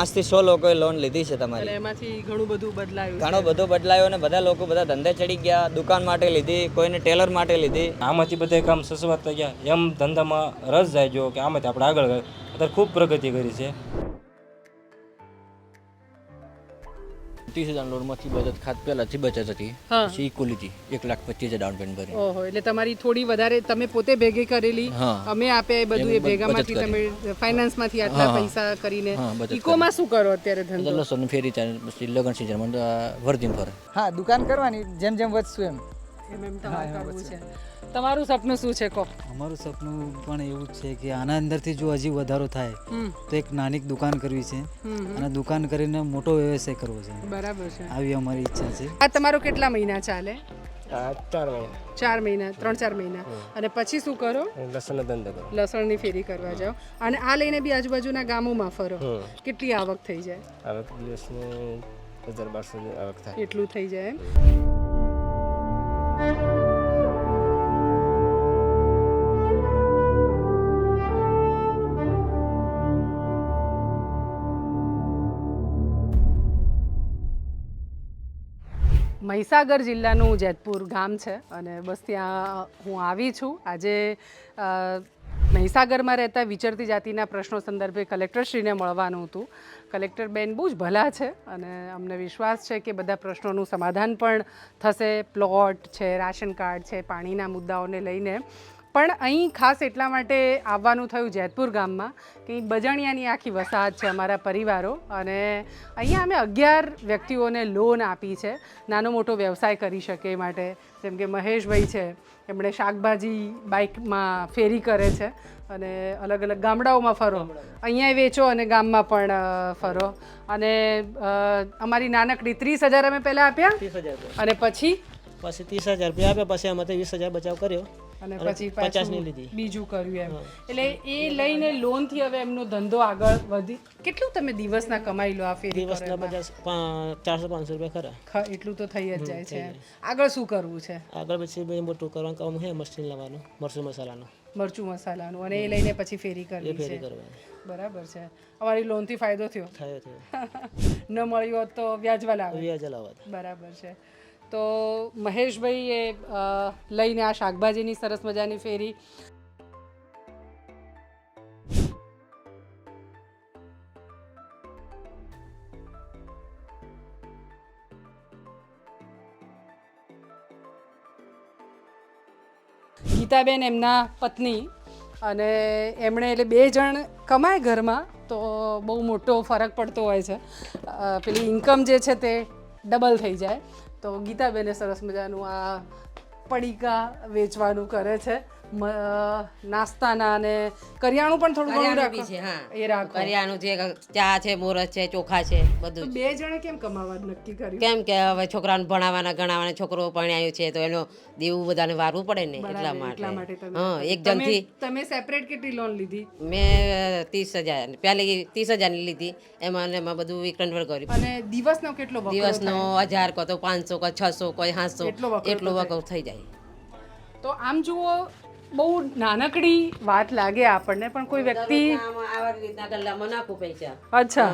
પાંચથી સો લોકોએ લોન લીધી છે તમારી. એમાંથી ઘણું બધું બદલાયું ઘણો બધો બદલાયો અને બધા લોકો બધા ધંધે ચડી ગયા દુકાન માટે લીધી કોઈને ટેલર માટે લીધી. આમાંથી બધા કામ સસવાત થઈ ગયા. એમ ધંધામાં રસ જાય જો કે આમાંથી આપણે આગળ અત્યારે ખૂબ પ્રગતિ કરી છે. ત્રીસ હજાર લોનમાંથી બચત ખાત પહેલાંથી બચત હતી. હા. પછી ઇક્વલિટી એક લાખ પચીસ હજાર ડાઉન પેમેન્ટ ભરી ઓહો એટલે તમારી થોડી વધારે તમે પોતે ભેગી કરેલી હા. અમે આપ્યા એ બધું એ એમ બચત ભેગામાંથી કરી. તમે ફાઇનાન્સમાંથી આટલા હા. પૈસા કરીને. હા, બચત ઇકોમાં શું કરો અત્યારે ધંધો? લસણ ફેરી ચાલે પછી લગ્ન સિઝનમાં વર્ધીમ ફરે હા દુકાન કરવાની જેમ જેમ વધશું એમ. એમ એમ તમારે કરવું છે. તમારું સપનું શું છે કહો? અમારું સપનું પણ એવું જ છે કે આના અંદરથી જો હજી વધારો થાય હમ. તો એક નાની દુકાન કરવી છે. હમ અને દુકાન કરીને મોટો વ્યવસાય કરવો છે. બરાબર છે. આવી અમારી ઈચ્છા છે. આ તમારો કેટલા મહિના ચાલે? ચાર મહિના. ચાર મહિના ત્રણ ચાર મહિના. અને પછી શું કરો? લસણનો ધંધો કરો. લસણની ફેરી કરવા જાઓ. અને આ લઈને બી આજુબાજુના ગામોમાં ફરો. કેટલી આવક થઈ જાય? આવક દિવસને હજાર બારસો આવક થાય. એટલું થઈ જાય એમ? મહીસાગર જિલ્લાનું જેતપુર ગામ છે અને બસ ત્યાં હું આવી છું. આજે મહીસાગરમાં રહેતા વિચરતી જાતિના પ્રશ્નો સંદર્ભે કલેક્ટરશ્રીને મળવાનું હતું. કલેક્ટર બેન બહુ જ ભલા છે અને અમને વિશ્વાસ છે કે બધા પ્રશ્નોનું સમાધાન પણ થશે. પ્લોટ છે, રાશન કાર્ડ છે, પાણીના મુદ્દાઓને લઈને. પણ અહીં ખાસ એટલા માટે આવવાનું થયું જેતપુર ગામમાં કે બજાણિયાની આખી વસાહત છે અમારા પરિવારો અને અહીંયા અમે અગિયાર વ્યક્તિઓને લોન આપી છે. નાનો મોટો વ્યવસાય કરી શકે એ માટે. જેમ કે મહેશભાઈ છે એમણે શાકભાજી બાઇકમાં ફેરી કરે છે અને અલગ અલગ ગામડાઓમાં ફરો. અહીંયા વેચો અને ગામમાં પણ ફરો. અને અમારી નાનકડી ત્રીસ હજાર અમે પહેલાં આપ્યા અને પછી? પછી ત્રીસ હજાર રૂપિયા આપ્યા પછી આમાંથી વીસ હજાર બચાવ કર્યો. અને પછી પાછું લીધી. બીજું કર્યું એમ. એટલે એ લઈને લોનથી હવે એમનો ધંધો આગળ વધી કેટલું તમે દિવસના કમાઈ લો આ ફેરી દિવસના? પચાસ ચારસો પાંચસો રૂપિયા ખરા. એટલું તો થઈ જ જાય છે. આગળ શું કરવું છે? આગળ પછી બે મોટું કરવાનું કામ છે મશીન લાવવાનું મરચું મસાલાનું. મરચું મસાલાનું અને એ લઈને પછી ફેરી કરવી ફેરી છે. કરવાની. બરાબર છે. અમારી લોનથી ફાયદો થયો? થયો થયો. ન મળ્યો તો વ્યાજવા લાવે વ્યાજ લાવવા બરાબર છે. તો મહેશભાઈએ લઈને આ શાકભાજીની સરસ મજાની ફેરી. ગીતાબેન એમના પત્ની અને એમણે એટલે બે જણ કમાય ઘરમાં, તો બહુ મોટો ફરક પડતો હોય છે. પેલી ઇન્કમ જે છે તે ડબલ થઈ જાય. તો ગીતાબેને સરસ મજાનું આ પડીકા વેચવાનું કરે છે. નાસ્તાના અને કરિયાણું પણ થોડું ઘણું કરિયાણું છે હા. એ રાખો. કરિયાણું છે ચા છે મોરસ છે ચોખા છે બધું બે જણે કેમ કમાવા નક્કી કર્યું? કેમ કે હવે છોકરાને ભણાવવાના ગણાવવાના છોકરો પરણાયો છે તો એનો દેવું બધાને વારવું પડે ને એટલા માટે. હા એક જણથી તમે સેપરેટ કેટલી લોન લીધી? મેં ત્રીસ હજાર પહેલી ત્રીસ હજારની લીધી એમાં એમાં બધું વિકન્વર કર્યું. અને દિવસનો કેટલો દિવસનો હજાર કહો તો પાંચસો કહો છસો કોઈ સાતસો એટલો વકર થઈ જાય. તો આમ જુઓ બહુ નાનકડી વાત લાગે આપણને પણ કોઈ વ્યક્તિ આવા રીતના ગલ્લામાં નાખું પૈસા. અચ્છા.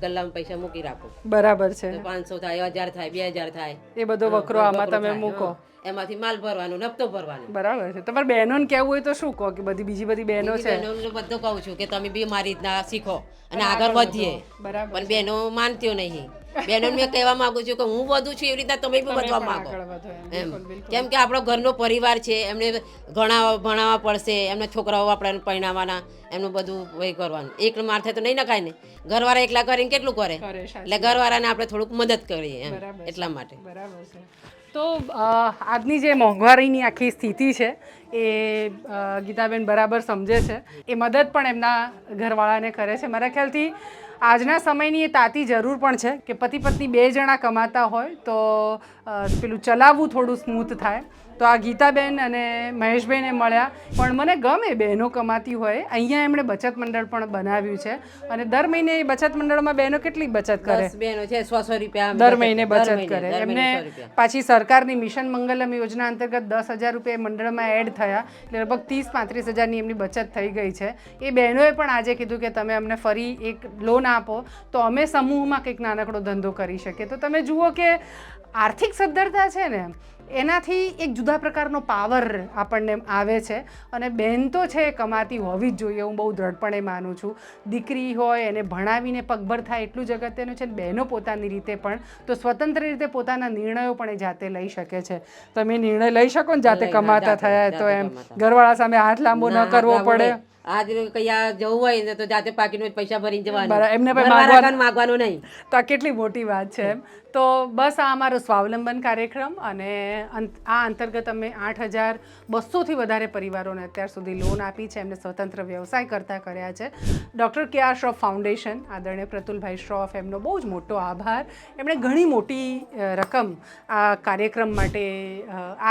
ગલ્લામાં પૈસા મૂકી રાખો. બરાબર છે. પાંચસો થાય હજાર થાય બે હજાર થાય. એ બધો વકરો આમાં તમે મૂકો. એમાંથી માલ ભરવાનો નફતો ભરવાનો. બરાબર છે. તમારે બહેનોને કહેવું હોય તો શું કહો કે બધી બીજી બધી બહેનો છે? બહેનોને બધું કહું છું કે તમે બી મારી રીતના શીખો અને આગળ વધીએ. બરાબર પણ બહેનો માનતીઓ નહીં. બહેનો મેં કહેવા માંગુ છું કે હું વધુ છું એવી રીતના તમે બી વધવા માંગો. એમ. કેમ કે આપણો ઘરનો પરિવાર છે એમને ઘણા ભણાવવા પડશે એમના છોકરાઓ આપણે પરિણાવવાના એમનું બધું વહી કરવાનું. એક માથે તો નહીં નખાય ને. ઘરવાળા એકલા કરીને કેટલું કરે? એટલે ઘરવાળાને આપણે થોડુંક મદદ કરીએ એમ એટલા માટે. બરાબર છે. તો આજની જે મોંઘવારીની આખી સ્થિતિ છે, એ ગીતાબેન બરાબર સમજે છે. એ મદદ પણ એમના ઘરવાળાને કરે છે. મારા ખ્યાલથી આજના સમયની એ તાતી જરૂર પણ છે કે પતિ પત્ની બે જણા કમાતા હોય તો પેલું ચલાવવું થોડું સ્મૂથ થાય. તો આ ગીતાબેન અને મહેશભાઈને મળ્યા. પણ મને ગમે બહેનો કમાતી હોય. અહીંયા એમણે બચત મંડળ પણ બનાવ્યું છે. અને દર મહિને એ બચત મંડળમાં બહેનો કેટલી બચત કરે? બહેનો છે સો સો રૂપિયા દર મહિને બચત કરે. એમને પાછી સરકારની મિશન મંગલમ યોજના અંતર્ગત દસ હજાર રૂપિયા મંડળમાં એડ થયા. એટલે લગભગ ત્રીસ પાંત્રીસ હજારની એમની બચત થઈ ગઈ છે. એ બહેનોએ પણ આજે કીધું કે તમે અમને ફરી એક લોન આપો તો અમે સમૂહમાં કંઈક નાનકડો ધંધો કરી શકીએ. તો તમે જુઓ કે આર્થિક સદ્ધરતા છે ને એનાથી એક જુદા પ્રકારનો પાવર આપણને આવે છે. અને બહેન તો છે કમાતી હોવી જ જોઈએ હું બહુ દ્રઢપણે માનું છું. દીકરી હોય એને ભણાવીને પગભર થાય એટલું જ અગત્યનું છે ને બહેનો પોતાની રીતે પણ તો સ્વતંત્ર રીતે પોતાના નિર્ણયો પણ એ જાતે લઈ શકે છે. તમે નિર્ણય લઈ શકો ને જાતે કમાતા થયા તો એમ ઘરવાળા સામે હાથ લાંબો ન કરવો પડે. આજ કયા જવું હોય ને તો જાતે પાકીનું પૈસા ભરીને જવાનું. એમને માગવાનું- નહીં. તો આ કેટલી મોટી વાત છે એમ. તો બસ આ અમારો સ્વાવલંબન કાર્યક્રમ અને આ અંતર્ગત અમે આઠ હજાર બસોથી વધારે પરિવારોને અત્યાર સુધી લોન આપી છે. એમને સ્વતંત્ર વ્યવસાય કરતા કર્યા છે. ડૉક્ટર કે આર શ્રોફ ફાઉન્ડેશન, આદરણીય પ્રતુલભાઈ શ્રોફ, એમનો બહુ જ મોટો આભાર. એમણે ઘણી મોટી રકમ આ કાર્યક્રમ માટે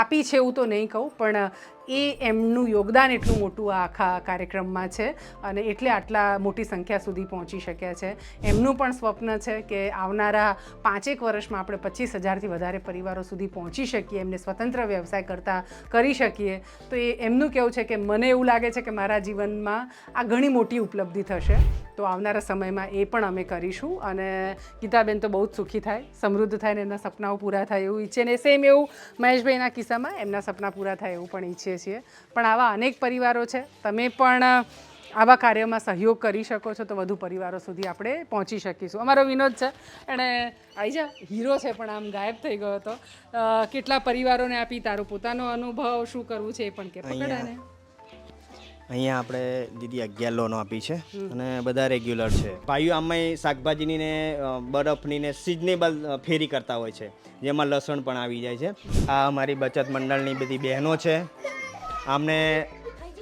આપી છે એવું તો નહીં કહું, પણ, એ એમનું યોગદાન એટલું મોટું આ આખા કાર્યક્રમમાં છે અને એટલે આટલા મોટી સંખ્યા સુધી પહોંચી શક્યા છે. એમનું પણ સ્વપ્ન છે કે આવનારા પાંચેક વર્ષમાં આપણે પચીસ હજારથી વધારે પરિવારો સુધી પહોંચી શકીએ, એમને સ્વતંત્ર વ્યવસાય કરતા કરી શકીએ, તો એ એમનું કહેવું છે કે મને એવું લાગે છે કે મારા જીવનમાં આ ઘણી મોટી ઉપલબ્ધિ થશે. તો આવનારા સમયમાં એ પણ અમે કરીશું અને ગીતાબેન તો બહુ જ સુખી થાય, સમૃદ્ધ થાય ને એમના સપનાઓ પૂરા થાય એવું ઈચ્છે ને સેમ એવું મહેશભાઈના કિસ્સામાં એમના સપના પૂરા થાય એવું પણ ઈચ્છીએ છીએ. પણ આવા અનેક પરિવારો છે, તમે પણ આવા કાર્યમાં સહયોગ કરી શકો છો તો વધુ પરિવારો સુધી આપણે પહોંચી શકીશું. અમારો વિનોદ છે. એણે આવી જા હીરો છે પણ આમ ગાયબ થઈ ગયો હતો. કેટલા પરિવારોને આપી તારો પોતાનો અનુભવ શું કરવું છે એ પણ કે પકડાને અહીંયા આપણે દીદી અગિયાર લોનો આપી છે અને બધા રેગ્યુલર છે. ભાઈઓ આમાંય શાકભાજીની ને બરફની ને સિઝનેબલ ફેરી કરતા હોય છે. જેમાં લસણ પણ આવી જાય છે. આ અમારી બચત મંડળની બધી બહેનો છે. આમને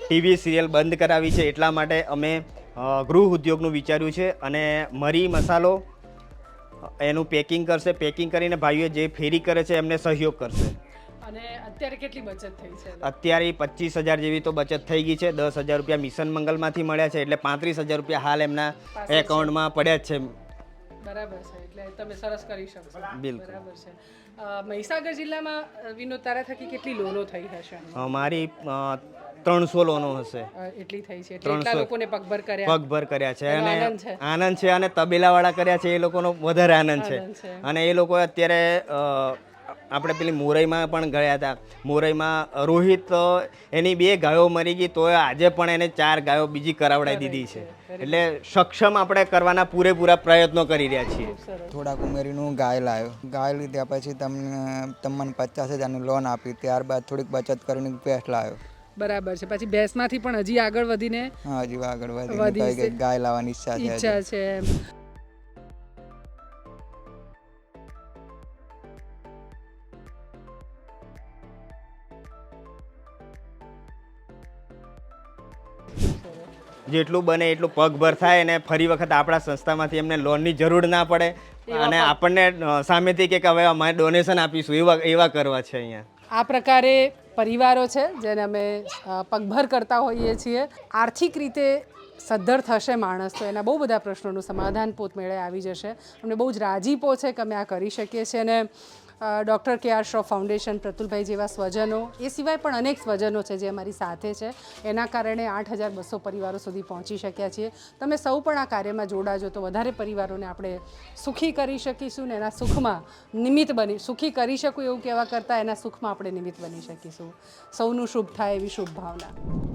ટીવી સિરિયલ બંધ કરાવી છે એટલા માટે અમે ગૃહ ઉદ્યોગનું વિચાર્યું છે અને મરી મસાલો એનું પેકિંગ કરશે. પેકિંગ કરીને ભાઈઓ જે ફેરી કરે છે એમને સહયોગ કરશે. અને અત્યારે કેટલી બચત થઈ છે? અત્યારે પચીસ હજાર જેવી તો બચત થઈ ગઈ છે. દસ હજાર રૂપિયા મિશન મંગલમાંથી મળ્યા છે એટલે પાંત્રીસ હજાર રૂપિયા હાલ એમના એકાઉન્ટમાં પડ્યા જ છે. બરાબર છે એટલે તમે સરસ કરી શકશો. બિલકુલ. બરાબર છે. મહીસાગર જિલ્લામાં વિનોદ તારા થકી કેટલી લોનો થઈ હશે? મારી ત્રણસો લોનો હશે. એટલી થઈ છે ત્રણસો લોકોને પગભર કર્યા. પગભર કર્યા છે. અને આનંદ છે. અને તબેલાવાળા કર્યા છે એ લોકોનો વધારે આનંદ છે. અને એ લોકો અત્યારે આપણે પેલી મોરઈમાં પણ ગયા હતા. મોરઈમાં રોહિત એની બે ગાયો મરી ગઈ તો આજે પણ એને ચાર ગાયો બીજી કરાવડાવી દીધી છે. એટલે સક્ષમ આપણે કરવાના પૂરેપૂરા પ્રયત્નો કરી રહ્યા છીએ. થોડાક ઉમેરીનું ગાય લાવ્યો ગાય લીધા પછી તમને તમને પચાસ હજારની લોન આપી ત્યારબાદ થોડીક બચત કરીને ભેંસ લાવ્યો બરાબર છે. પછી ભેંસમાંથી પણ હજી આગળ વધીને હજી આગળ વધી વધી ગાય લાવવાની ઈચ્છા છે ઈચ્છા છે એમ. જેટલું બને એટલું પગભર થાય અને ફરી વખત આપણા સંસ્થામાંથી એમને લોનની જરૂર ના પડે. અને આપણને સામેથી કે કે હવે અમારે ડોનેશન આપીશું એવા એવા કરવા છે અહીંયા. આ પ્રકારે પરિવારો છે જેને અમે પગભર કરતા હોઈએ છીએ. આર્થિક રીતે સદ્ધર થશે માણસ, તો એના બહુ બધા પ્રશ્નોનું સમાધાન પોતમેળે આવી જશે. અમને બહુ જ રાજીપો છે કે અમે આ કરી શકીએ છીએ અને ડૉક્ટર કે આર શ્રોફ ફાઉન્ડેશન, પ્રતુલભાઈ જેવા સ્વજનો, એ સિવાય પણ અનેક સ્વજનો છે જે અમારી સાથે છે. એના કારણે આઠ હજાર બસો પરિવારો સુધી પહોંચી શક્યા છીએ. તમે સૌ પણ આ કાર્યમાં જોડાજો તો વધારે પરિવારોને આપણે સુખી કરી શકીશું ને એના સુખમાં નિમિત્ત બની, સુખી કરી શકું એવું કહેવા કરતાં એના સુખમાં આપણે નિમિત્ત બની શકીશું. સૌનું શુભ થાય એવી શુભ ભાવના.